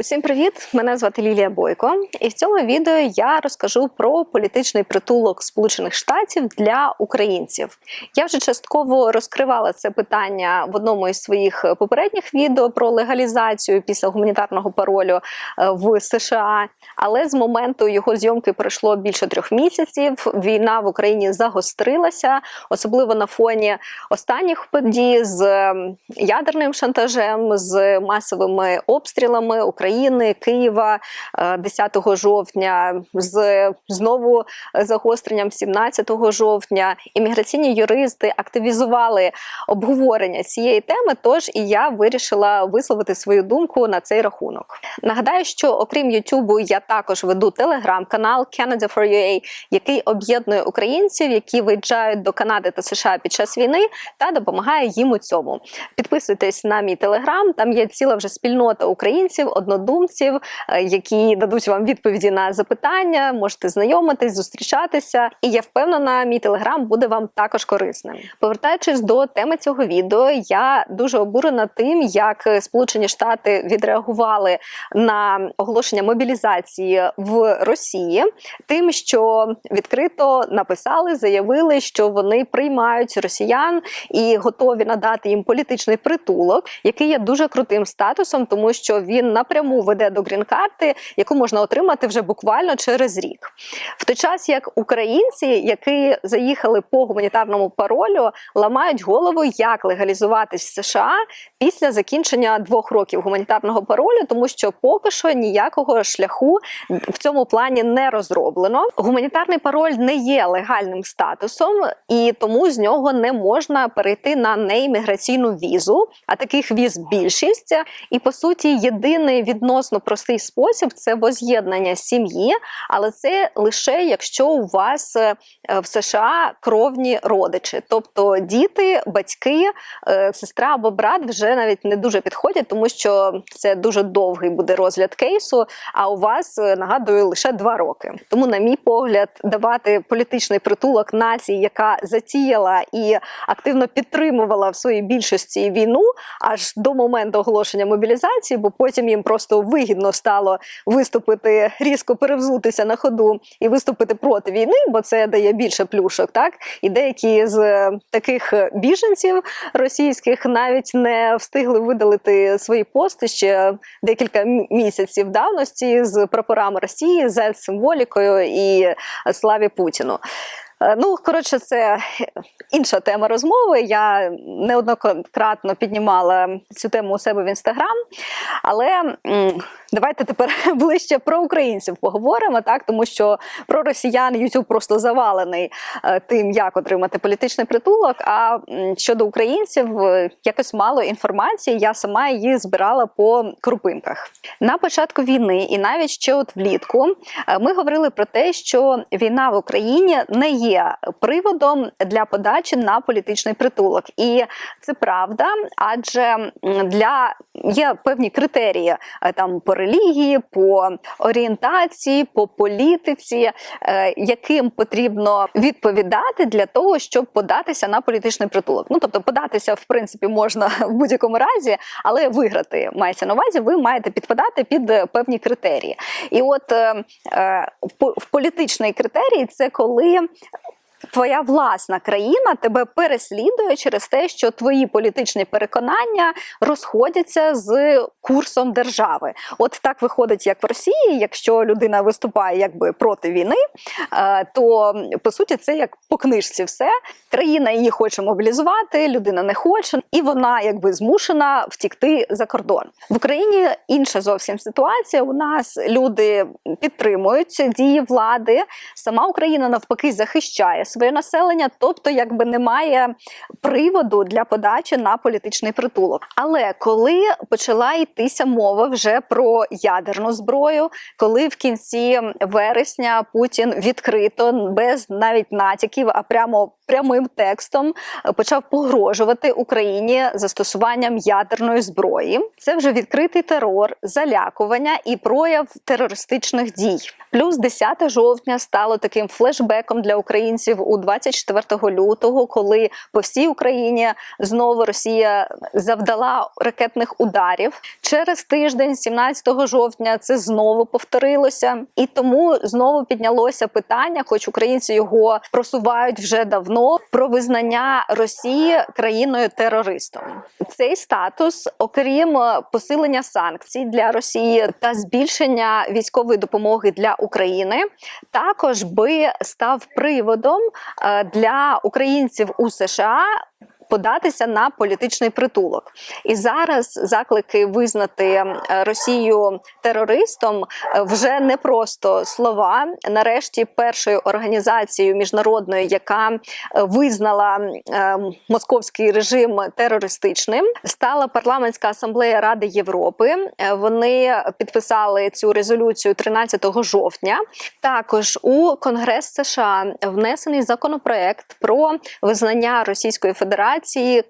Усім привіт! Мене звати Лілія Бойко, і в цьому відео я розкажу про політичний притулок Сполучених Штатів для українців. Я вже частково розкривала це питання в одному із своїх попередніх відео про легалізацію після гуманітарного паролю е, в США. Але з моменту його зйомки пройшло більше трьох місяців. Війна в Україні загострилася, особливо на фоні останніх подій з ядерним шантажем, з масовими обстрілами України, Києва е, 10 жовтня, з знову загостренням 17 жовтня. Імміграційні юристи активізували обговорення цієї теми. Тож і я вирішила висловити свою думку на цей рахунок. Нагадаю, що окрім Ютубу, я також веду телеграм-канал Canada for UA, який об'єднує українців, які виїжджають до Канади та США під час війни, та допомагає їм у цьому. Підписуйтесь на мій телеграм, там є ціла вже спільнота українців, однодумців, е, які дадуть вам відповіді на запитання. Можете знайомитись, зустрічатися. І я впевнена, мій телеграм буде вам також корисним. Повертаючись до теми цього відео, я дуже обурена тим, як Сполучені Штати відреагували на оголошення мобілізації в Росії, тим, що відкрито написали, заявили, що вони приймають росіян і готові надати їм політичний притулок, який є дуже крутим статусом, тому що він напряму веде до грін-карти, яку можна отримати вже буквально через рік. В той час як українці, які заїхали по гуманітарному паролю, ламають голову, як легалізуватись в США після закінчення двох років гуманітарного паролю, тому що поки що ніякого шляху в цьому плані не розроблено. Гуманітарний пароль не є легальним статусом, і тому з нього не можна перейти на неімміграційну візу. А таких віз більшість. І по суті, єдиний відносно простий спосіб це воз'єднання сім'ї, але це лише якщо у вас е, в США кровні родичі, тобто діти, батьки, е, сестра або брат вже навіть не дуже підходять, тому що це дуже довгий буде розгляд кейсу. А у вас е, нагадую лише два роки. Тому, на мій погляд, давати політичний притулок нації, яка затіяла і активно підтримувала в своїй більшості війну, аж до моменту оголошення мобілізації, бо потім їм просто вигідно стало виступити різко перевзутися на ходу і виступити проти війни, бо це дає більше плюшок. Так і деякі з таких біженців російських навіть не встигли видалити свої пости ще декілька місяців давності з прапорами Росії, з символікою і славі Путіну. Е, Ну, коротше, це інша тема розмови. Я неоднократно піднімала цю тему у себе в інстаграм. Але давайте тепер ближче про українців поговоримо, так тому що про росіян YouTube просто завалений е, тим, як отримати політичний притулок. А щодо українців, е, якось мало інформації. Я сама її збирала по крупинках. На початку війни, і навіть ще от влітку, ми говорили про те, що війна в Україні не є приводом для подачі на політичний притулок, і це правда, адже для є певні критерії е, там по релігії, по орієнтації, по політиці, е, яким потрібно відповідати для того, щоб податися на політичний притулок. Ну тобто, податися в принципі можна в будь-якому разі, але виграти мається на увазі, ви маєте підпадати під е, певні критерії. І от в політичний критерій це коли. Твоя власна країна тебе переслідує через те, що твої політичні переконання розходяться з курсом держави. От так виходить, як в Росії, якщо людина виступає якби проти війни, е, то по суті це як по книжці все. Країна її хоче мобілізувати, людина не хоче, і вона якби змушена втікти за кордон. В Україні інша зовсім ситуація. У нас люди підтримують дії влади. Сама Україна навпаки захищає своє населення, тобто якби немає приводу для подачі на політичний притулок. Але коли почала йтися мова вже про ядерну зброю, коли в кінці вересня Путін відкрито без навіть натяків, а прямо прямим текстом е, почав погрожувати Україні застосуванням ядерної зброї. Це вже відкритий терор, залякування і прояв терористичних дій. Плюс 10 жовтня стало таким флешбеком для українців у 24 лютого, коли по всій Україні знову Росія завдала ракетних ударів. Через тиждень, 17 жовтня, це знову повторилося, і тому знову піднялося питання, хоч українці його просувають вже давно, про визнання Росії країною терористом. Цей статус, окрім посилення санкцій для Росії та збільшення військової допомоги для України, також би став приводом е, для українців у США. Податися на політичний притулок, і зараз заклики визнати е, Росію терористом е, вже не просто слова. Нарешті, першою організацією міжнародною, яка визнала е, московський режим терористичним, стала парламентська асамблея Ради Європи. Вони підписали цю резолюцію 13 жовтня. Також у Конгрес США внесений законопроект про визнання Російської Федерації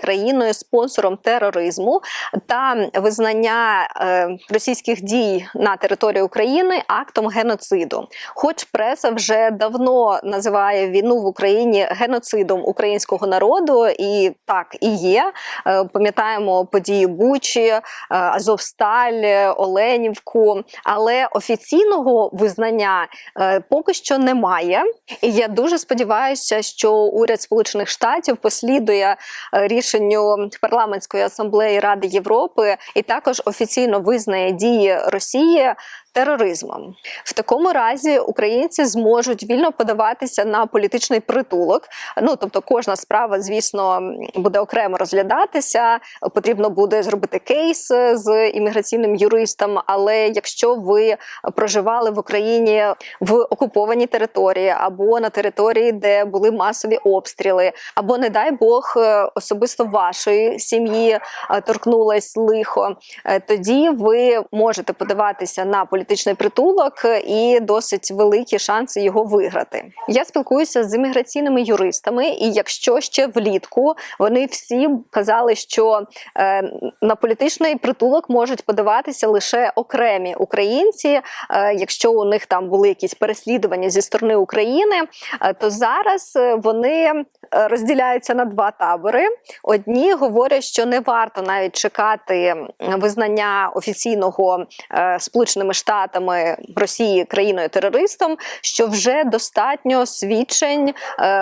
країною спонсором тероризму та визнання е, російських дій на території України актом геноциду. Хоч преса вже давно називає війну в Україні геноцидом українського народу, і так і є. Е, пам'ятаємо події Бучі, е, Азовсталь, Оленівку, але офіційного визнання поки що немає. І я дуже сподіваюся, що уряд Сполучених Штатів послідує рішенню парламентської асамблеї Ради Європи і також офіційно визнає дії Росії тероризмом. В такому разі українці зможуть вільно подаватися на політичний притулок. Ну тобто, кожна справа, звісно, буде окремо розглядатися. Потрібно буде зробити кейс з імміграційним юристом. Але якщо ви проживали в Україні в окупованій території або на території, де були масові обстріли, або, не дай Бог, особисто вашої сім'ї торкнулось лихо, е, тоді ви можете подаватися на політичний притулок і досить великі шанси його виграти. Я спілкуюся з імміграційними юристами, і якщо ще влітку вони всі казали, що е, на політичний притулок можуть подаватися лише окремі українці, е, якщо у них там були якісь переслідування зі сторони України, е, то зараз вони розділяються на два табори. Одні говорять, що не варто навіть чекати визнання офіційного е, сполученими штатами штатами Росії країною-терористом, що вже достатньо свідчень е,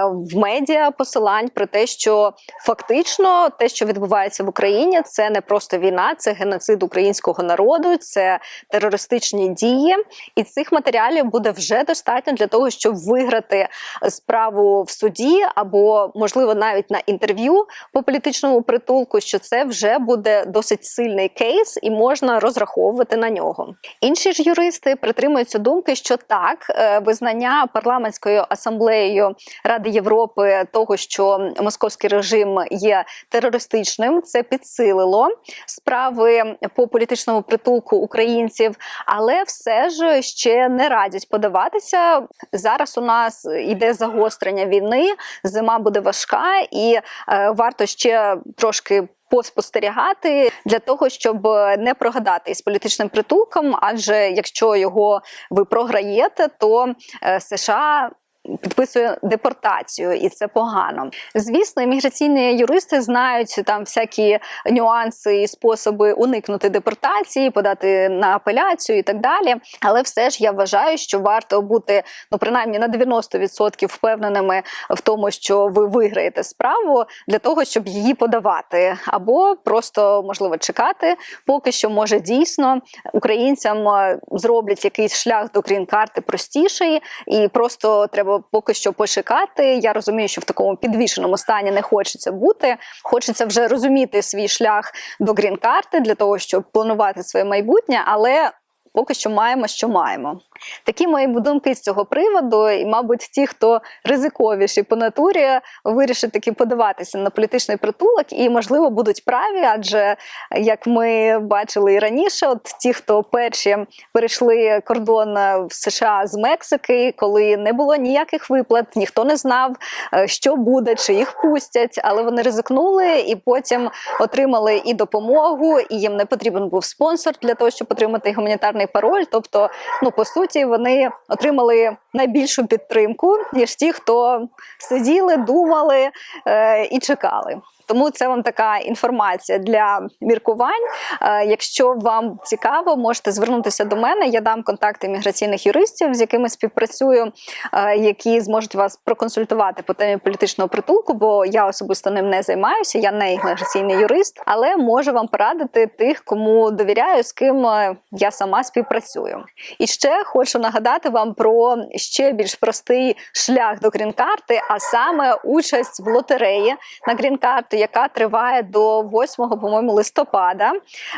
в медіа посилань про те, що фактично те, що відбувається в Україні, це не просто війна, це геноцид українського народу, це терористичні дії, і цих матеріалів буде вже достатньо для того, щоб виграти справу в суді, або можливо навіть на інтерв'ю по політичному притулку, що це вже буде досить сильний кейс, і можна розраховувати на нього. Інші ж юристи притримуються думки, що так, е, визнання парламентською асамблеєю Ради Європи того, що московський режим є терористичним, це підсилило справи по політичному притулку українців, але все ж ще не радять подаватися. Зараз у нас іде загострення війни, зима буде важка, і е, варто ще трошки поспостерігати для того, щоб не прогадати із політичним притулком. Адже якщо його ви програєте, то е, США підписує депортацію, і це погано. Звісно, імміграційні юристи знають там всякі нюанси і способи уникнути депортації, подати на апеляцію і так далі. Але все ж я вважаю, що варто бути ну принаймні на 90% впевненими в тому, що ви виграєте справу для того, щоб її подавати, або просто можливо чекати, поки що може дійсно українцям зроблять якийсь шлях до грін-карти простіший, і просто треба поки що почекати. Я розумію, що в такому підвішеному стані не хочеться бути. Хочеться вже розуміти свій шлях до грін-карти для того, щоб планувати своє майбутнє, але поки що маємо, що маємо. Такі мої думки з цього приводу, і, мабуть, ті, хто ризиковіші по натурі, вирішить таки подаватися на політичний притулок і, можливо, будуть праві, адже як ми бачили і раніше, от ті, хто перші перейшли кордон в США з Мексики, коли не було ніяких виплат, ніхто не знав, е, що буде, чи їх пустять, але вони ризикнули і потім отримали і допомогу, і їм не потрібен був спонсор для того, щоб отримати гуманітарний пароль. Тобто, ну по суті, вони отримали найбільшу підтримку ніж ті, хто сиділи, думали е, і чекали. Тому це вам така інформація для міркувань. Е, Якщо вам цікаво, можете звернутися до мене. Я дам контакти міграційних юристів, з якими співпрацюю, е, які зможуть вас проконсультувати по темі політичного притулку, бо я особисто ним не займаюся. Я не міграційний юрист, але можу вам порадити тих, кому довіряю, з ким е, я сама співпрацюю. І ще хочу нагадати вам про ще більш простий шлях до грін-карти, а саме участь в лотереї на грін-карту, яка триває до 8, по-моєму, листопада.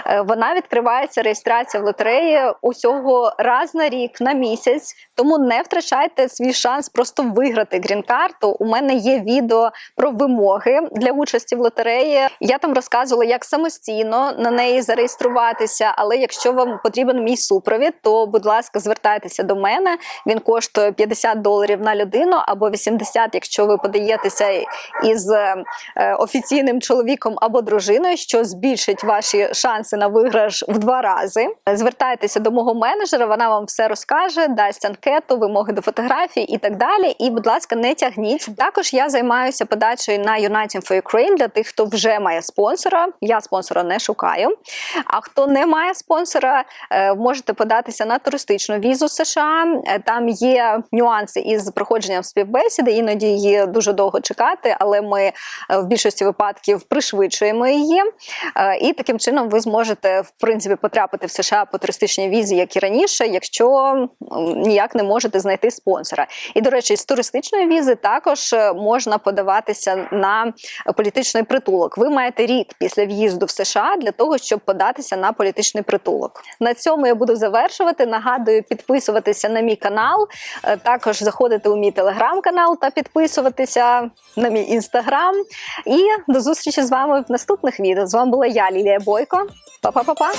Е, Вона відкривається реєстрація в лотереї усього раз на рік, на місяць. Тому не втрачайте свій шанс просто виграти грін-карту. У мене є відео про вимоги для участі в лотереї. Я там розказувала, як самостійно на неї зареєструватися. Але якщо вам потрібен мій супровід, то будь ласка, звертайтеся до мене. Він коштує 50 доларів на людину або 80, якщо ви подаєтеся із е, офіційним чоловіком або дружиною, що збільшить ваші шанси на виграш в два рази. Звертайтеся до мого менеджера, вона вам все розкаже, дасть анкету, вимоги до фотографій і так далі. І, будь ласка, не тягніть. Також я займаюся подачею на United for Ukraine для тих, хто вже має спонсора. Я спонсора не шукаю. А хто не має спонсора, е, можете податися на туристичну візу США. Е, Там є нюанси із проходженням співбесіди, іноді її дуже довго чекати, але ми е, в більшості випадків пришвидшуємо її. Е, І таким чином ви зможете в принципі потрапити в США по туристичній візі, як і раніше, якщо ніяк не можете знайти спонсора. І до речі, з туристичної візи також е, можна подаватися на політичний притулок. Ви маєте рік після в'їзду в США для того, щоб податися на політичний притулок. На цьому я буду завершувати. Нагадую, підписуватися на мій канал, також заходити у мій телеграм-канал та підписуватися на мій інстаграм. І до зустрічі з вами в наступних відео. З вами була я, Лілія Бойко. Па-па-па-па!